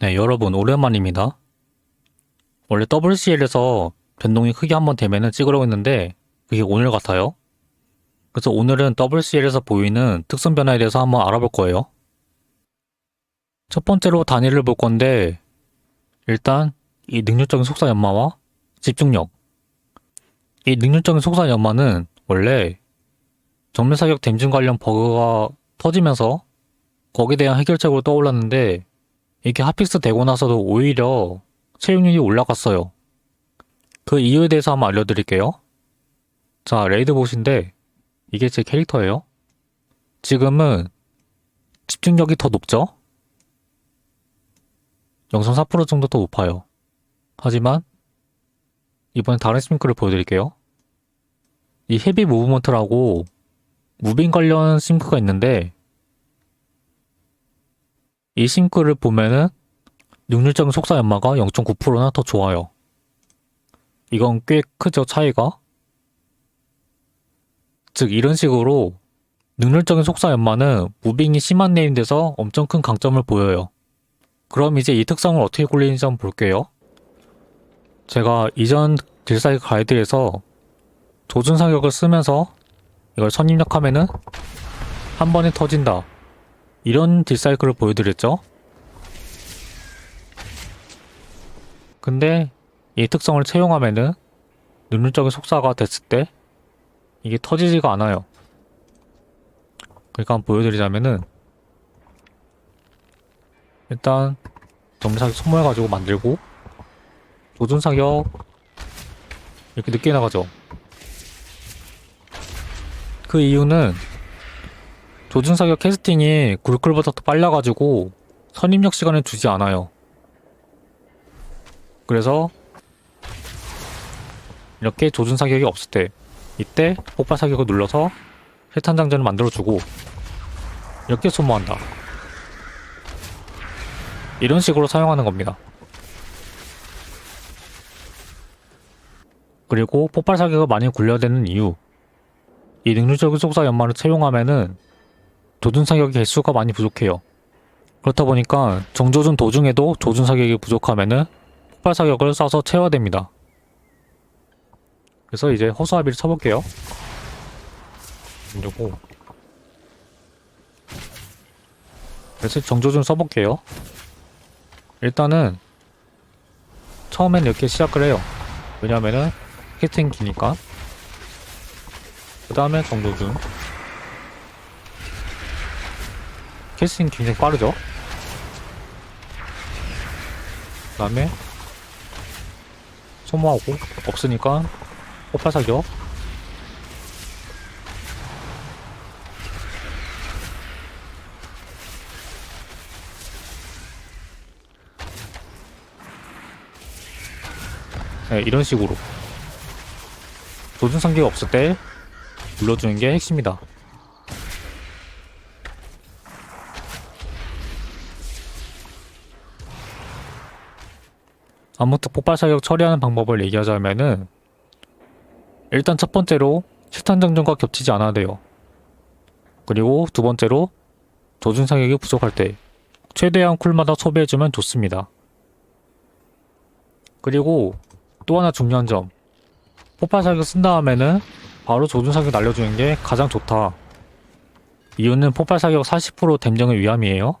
네, 여러분 오랜만입니다. 원래 WCL에서 변동이 크게 한번 되면은 찍으려고 했는데 그게 오늘 같아요. 그래서 오늘은 WCL에서 보이는 특성 변화에 대해서 한번 알아볼 거예요. 첫 번째로 단위를 볼 건데 일단 이 능률적인 속사 연마와 집중력 이 능률적인 속사 연마는 원래 정밀 사격 댐증 관련 버그가 터지면서 거기에 대한 해결책으로 떠올랐는데 이게 핫픽스 되고 나서도 오히려 채용률이 올라갔어요. 그 이유에 대해서 한번 알려드릴게요. 자, 레이드 보신데 이게 제 캐릭터예요. 지금은 집중력이 더 높죠? 0.4% 정도 더 높아요. 하지만 이번엔 다른 싱크를 보여드릴게요. 이 헤비 무브먼트라고 무빙 관련 싱크가 있는데 이 싱크를 보면은 능률적인 속사 연마가 0.9%나 더 좋아요. 이건 꽤 크죠, 차이가? 즉, 이런 식으로 능률적인 속사 연마는 무빙이 심한 네임돼서 엄청 큰 강점을 보여요. 그럼 이제 이 특성을 어떻게 굴리는지 한번 볼게요. 제가 이전 딜사이 가이드에서 조준 사격을 쓰면서 이걸 선입력하면은 한 번에 터진다. 이런 딜사이클을 보여드렸죠. 근데 이 특성을 채용하면은 능률적인 속사가 됐을 때 이게 터지지가 않아요. 그러니까 한번 보여드리자면은 일단 점사격 소모해가지고 만들고 조준 사격 이렇게 늦게 나가죠. 그 이유는 조준 사격 캐스팅이 굴클보다 더 빨라가지고 선입력 시간을 주지 않아요. 그래서 이렇게 조준 사격이 없을 때 이때 폭발 사격을 눌러서 해탄 장전을 만들어주고 이렇게 소모한다. 이런 식으로 사용하는 겁니다. 그리고 폭발 사격을 많이 굴려야 되는 이유 이 능률적인 속사 연마를 채용하면은 조준 사격의 개수가 많이 부족해요. 그렇다 보니까 정조준 도중에도 조준 사격이 부족하면은 폭발 사격을 쏴서 채워야 됩니다. 그래서 이제 허수아비를 쳐볼게요. 그리고 그래서 정조준 써볼게요. 일단은 처음엔 이렇게 시작을 해요. 왜냐면은 캐스팅 기니까. 그 다음에 정조준. 캐스팅 굉장히 빠르죠? 그 다음에 소모하고 없으니까 폭발 사격 네, 이런 식으로 조준 상기가 없을 때 눌러주는 게 핵심이다. 아무튼 폭발 사격 처리하는 방법을 얘기하자면은 일단 첫 번째로 실탄 장전과 겹치지 않아야 돼요. 그리고 두 번째로 조준 사격이 부족할 때 최대한 쿨마다 소비해주면 좋습니다. 그리고 또 하나 중요한 점 폭발 사격 쓴 다음에는 바로 조준 사격 날려주는 게 가장 좋다. 이유는 폭발 사격 40% 댐정의 위함이에요.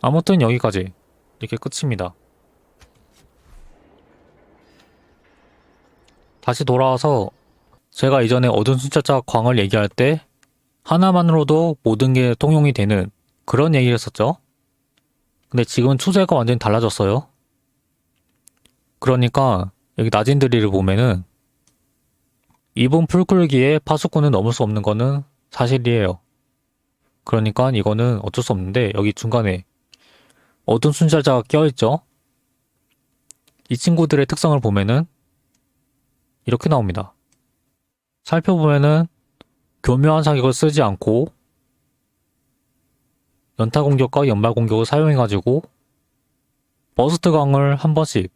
아무튼 여기까지. 이렇게 끝입니다. 다시 돌아와서 제가 이전에 어두운 숫자자 광을 얘기할 때 하나만으로도 모든 게 통용이 되는 그런 얘기를 했었죠. 근데 지금은 추세가 완전히 달라졌어요. 그러니까 여기 낮은 드릴을 보면은 이번 풀쿨기에 파수꾼을 넘을 수 없는 거는 사실이에요. 그러니까 이거는 어쩔 수 없는데 여기 중간에 어두운 순찰자가 껴있죠? 이 친구들의 특성을 보면은 이렇게 나옵니다. 살펴보면은 교묘한 사격을 쓰지 않고 연타 공격과 연말 공격을 사용해가지고 버스트 강을 한 번씩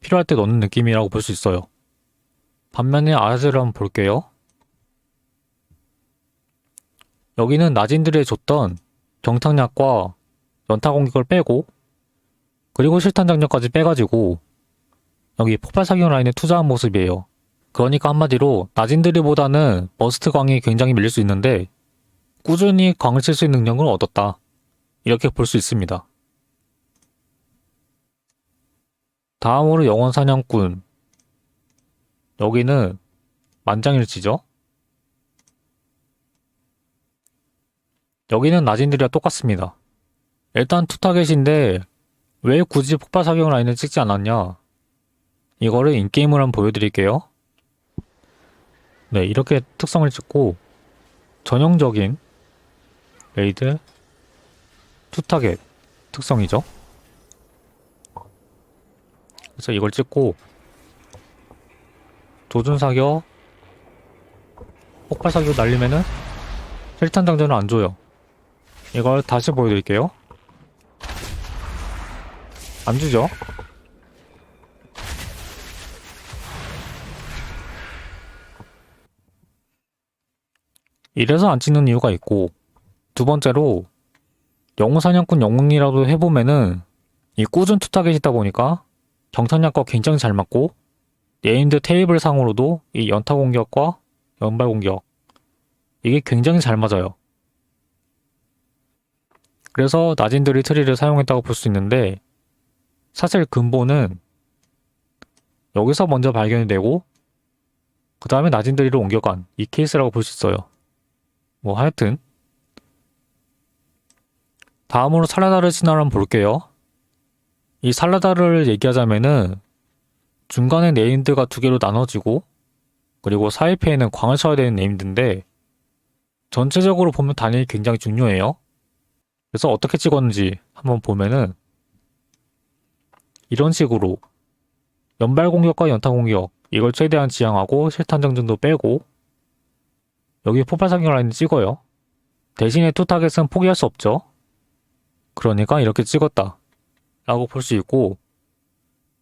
필요할 때 넣는 느낌이라고 볼 수 있어요. 반면에 아즈를 한번 볼게요. 여기는 나진들이 줬던 경탕약과 연타 공격을 빼고 그리고 실탄 장전까지 빼가지고 여기 폭발 사격 라인에 투자한 모습이에요. 그러니까 한마디로 나진들이보다는 버스트 광이 굉장히 밀릴 수 있는데 꾸준히 광을 칠 수 있는 능력을 얻었다. 이렇게 볼 수 있습니다. 다음으로 영원 사냥꾼. 여기는 만장일치죠? 여기는 나진들이와 똑같습니다. 일단 투 타겟인데 왜 굳이 폭발 사격 라인을 찍지 않았냐? 이거를 인게임으로 한번 보여드릴게요. 네, 이렇게 특성을 찍고 전형적인 레이드 투 타겟 특성이죠. 그래서 이걸 찍고 조준 사격 폭발 사격 날리면은 실탄 장전을 안 줘요. 이걸 다시 보여드릴게요. 안 주죠? 이래서 안 찍는 이유가 있고 두 번째로 영웅 사냥꾼 영웅이라도 해보면은 이 꾸준 투타겟이 있다 보니까 경탄약과 굉장히 잘 맞고 네임드 테이블 상으로도 이 연타 공격과 연발 공격 이게 굉장히 잘 맞아요. 그래서 나진들이 트리를 사용했다고 볼 수 있는데 사실 근본은 여기서 먼저 발견이 되고 그 다음에 나진들이로 옮겨간 이 케이스라고 볼 수 있어요. 뭐 하여튼 다음으로 살라다르 신화를 한번 볼게요. 이 살라다르를 얘기하자면은 중간에 네임드가 두 개로 나눠지고 그리고 사이패에는 광을 쳐야 되는 네임드인데 전체적으로 보면 단일이 굉장히 중요해요. 그래서 어떻게 찍었는지 한번 보면은 이런 식으로 연발 공격과 연타 공격 이걸 최대한 지향하고 실탄 정전도 빼고 여기 폭발 사격 라인을 찍어요. 대신에 투 타겟은 포기할 수 없죠. 그러니까 이렇게 찍었다. 라고 볼 수 있고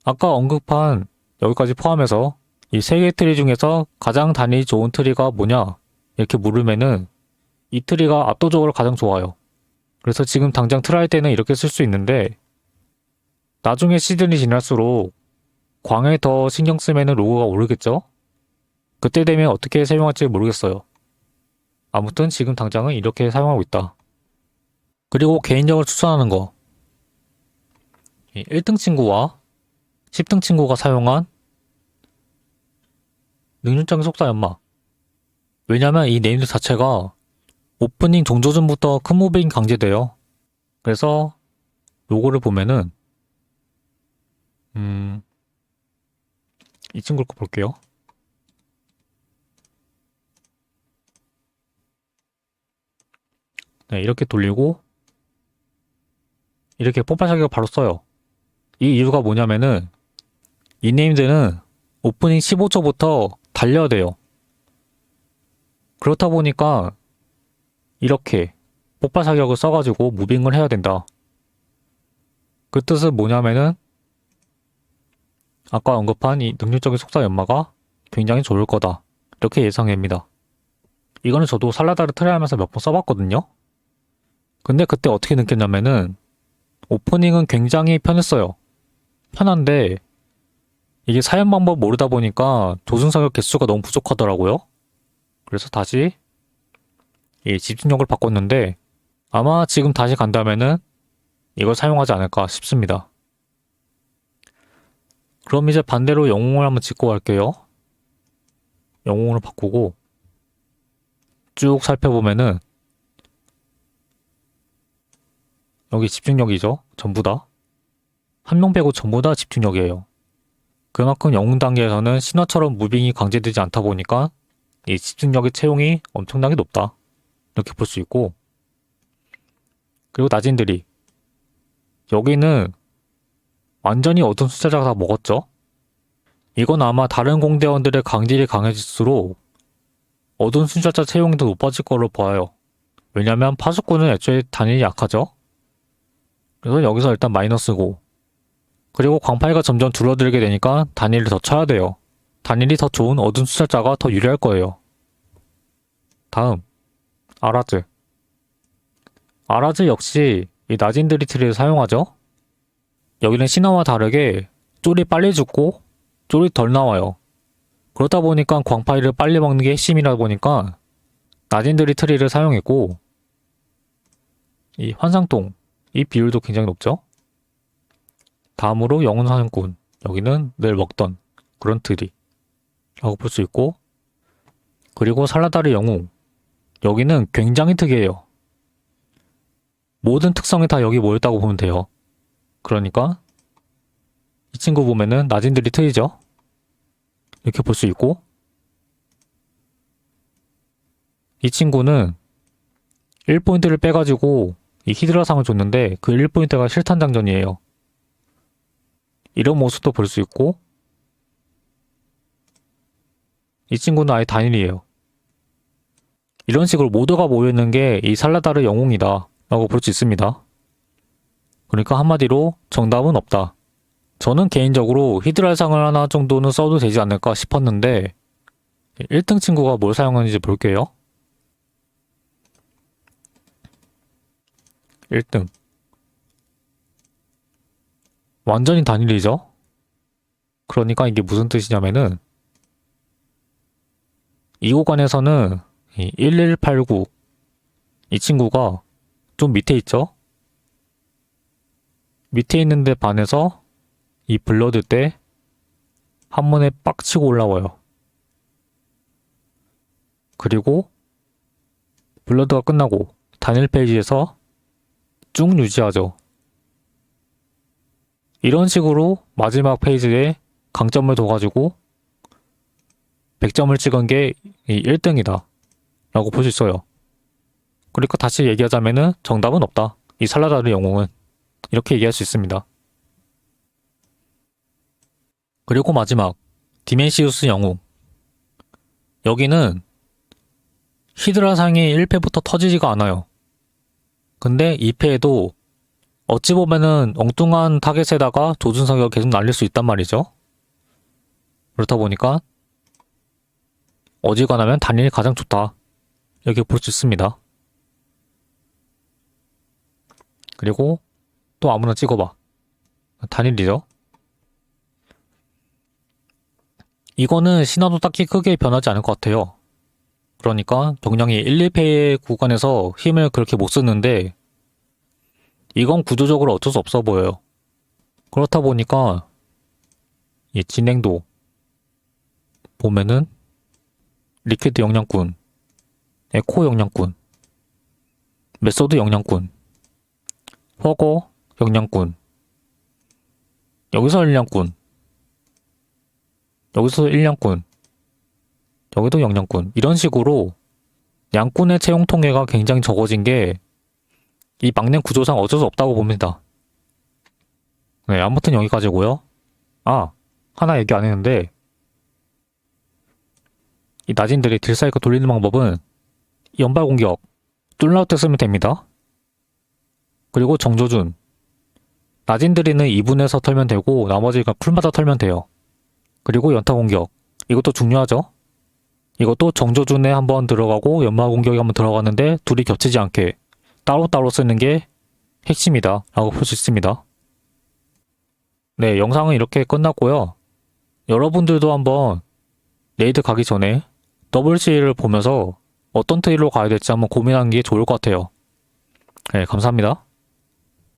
아까 언급한 여기까지 포함해서 이 세 개 트리 중에서 가장 단위 좋은 트리가 뭐냐 이렇게 물으면은 이 트리가 압도적으로 가장 좋아요. 그래서 지금 당장 트라이 때는 이렇게 쓸 수 있는데 나중에 시즌이 지날수록 광에 더 신경 쓰면은 로고가 오르겠죠? 그때 되면 어떻게 사용할지 모르겠어요. 아무튼 지금 당장은 이렇게 사용하고 있다. 그리고 개인적으로 추천하는 거. 1등 친구와 10등 친구가 사용한 능률적인 속사 연마. 왜냐면 이 네임드 자체가 오프닝 종조전부터 큰 무빙 강제돼요. 그래서 로고를 보면은 음, 이 친구를 거 볼게요. 네, 이렇게 돌리고 이렇게 폭발 사격을 바로 써요. 이 이유가 뭐냐면은 이 네임드는 오프닝 15초부터 달려야 돼요. 그렇다 보니까 이렇게 폭발 사격을 써가지고 무빙을 해야 된다. 그 뜻은 뭐냐면은 아까 언급한 이 능률적인 속사 연마가 굉장히 좋을 거다. 이렇게 예상됩니다. 이거는 저도 살라다를 트라이하면서 몇 번 써봤거든요. 근데 그때 어떻게 느꼈냐면은 오프닝은 굉장히 편했어요. 편한데 이게 사용 방법 모르다 보니까 조준 사격 개수가 너무 부족하더라고요. 그래서 다시 이 집중력을 바꿨는데 아마 지금 다시 간다면은 이걸 사용하지 않을까 싶습니다. 그럼 이제 반대로 영웅을 한번 짓고 갈게요. 영웅을 바꾸고 쭉 살펴보면은 여기 집중력이죠. 전부 다. 한 명 빼고 전부 다 집중력이에요. 그만큼 영웅 단계에서는 신화처럼 무빙이 강제되지 않다 보니까 이 집중력의 채용이 엄청나게 높다. 이렇게 볼 수 있고 그리고 나진들이 여기는 완전히 어두운 숫자자가 다 먹었죠? 이건 아마 다른 공대원들의 강딜이 강해질수록 숫자자 채용이 더 높아질 거로 보아요. 왜냐면 파수꾼은 애초에 단일이 약하죠? 그래서 여기서 일단 마이너스고 그리고 광파이가 점점 줄어들게 되니까 단일을 더 쳐야 돼요. 단일이 더 좋은 어두운 숫자자가 더 유리할 거예요. 다음 아라즈 아라즈 역시 이 나진드리 트리를 사용하죠. 여기는 신화와 다르게 쫄이 빨리 죽고 쫄이 덜 나와요. 그렇다 보니까 광파이를 빨리 먹는 게 핵심이다 보니까 나진드리 트리를 사용했고 이 환상똥 이 비율도 굉장히 높죠. 다음으로 영혼 사냥꾼 여기는 늘 먹던 그런 트리 라고 볼 수 있고 그리고 살라다르 영웅 여기는 굉장히 특이해요. 모든 특성이 다 여기 모였다고 보면 돼요. 그러니까 이 친구 보면은 나진들이 트이죠. 이렇게 볼 수 있고 이 친구는 1포인트를 빼가지고 이 히드라상을 줬는데 그 1포인트가 실탄 장전이에요. 이런 모습도 볼 수 있고 이 친구는 아예 단일이에요. 이런 식으로 모두가 모여있는 게 이 살라다르 영웅이다 라고 볼 수 있습니다. 그러니까 한마디로 정답은 없다. 저는 개인적으로 히드랄상을 하나 정도는 써도 되지 않을까 싶었는데 1등 친구가 뭘 사용하는지 볼게요. 1등 완전히 단일이죠? 그러니까 이게 무슨 뜻이냐면은 이 구간에서는 이 1189, 이 친구가 좀 밑에 있죠? 밑에 있는데 반해서 이 블러드 때 한 번에 빡 치고 올라와요. 그리고 블러드가 끝나고 단일 페이지에서 쭉 유지하죠. 이런 식으로 마지막 페이지에 강점을 둬가지고 100점을 찍은 게 1등이다. 라고 볼 수 있어요. 그러니까 다시 얘기하자면은 정답은 없다. 이 살라다르 영웅은. 이렇게 얘기할 수 있습니다. 그리고 마지막, 디멘시우스 영웅. 여기는 히드라상이 1패부터 터지지가 않아요. 근데 2패에도 어찌 보면은 엉뚱한 타겟에다가 조준사격을 계속 날릴 수 있단 말이죠. 그렇다 보니까 어지간하면 단일이 가장 좋다. 이렇게 볼 수 있습니다. 그리고 또 아무나 찍어봐. 단일이죠. 이거는 신화도 딱히 크게 변하지 않을 것 같아요. 그러니까 경량이 1, 2패 구간에서 힘을 그렇게 못 쓰는데 이건 구조적으로 어쩔 수 없어 보여요. 그렇다 보니까 이 진행도 보면은 리퀴드 영양꾼, 에코 영양꾼, 메소드 영양꾼, 허거 영양꾼, 여기서 일량꾼, 여기서 일량꾼, 여기도 영양꾼 이런 식으로 양꾼의 채용 통계가 굉장히 적어진 게 이 막내 구조상 어쩔 수 없다고 봅니다. 네, 아무튼 여기까지고요. 아, 하나 얘기 안 했는데 이 나진들이 딜사이클 돌리는 방법은 연발 공격 뚫라우 때 쓰면 됩니다. 그리고 정조준 나진들이는 2분에서 털면 되고 나머지가 쿨마다 털면 돼요. 그리고 연타 공격 이것도 중요하죠. 이것도 정조준에 한번 들어가고 연마 공격이 한번 들어가는데 둘이 겹치지 않게 따로따로 쓰는 게 핵심이다 라고 볼 수 있습니다. 네, 영상은 이렇게 끝났고요. 여러분들도 한번 레이드 가기 전에 WC를 보면서 어떤 트리로 가야 될지 한번 고민하는 게 좋을 것 같아요. 네, 감사합니다.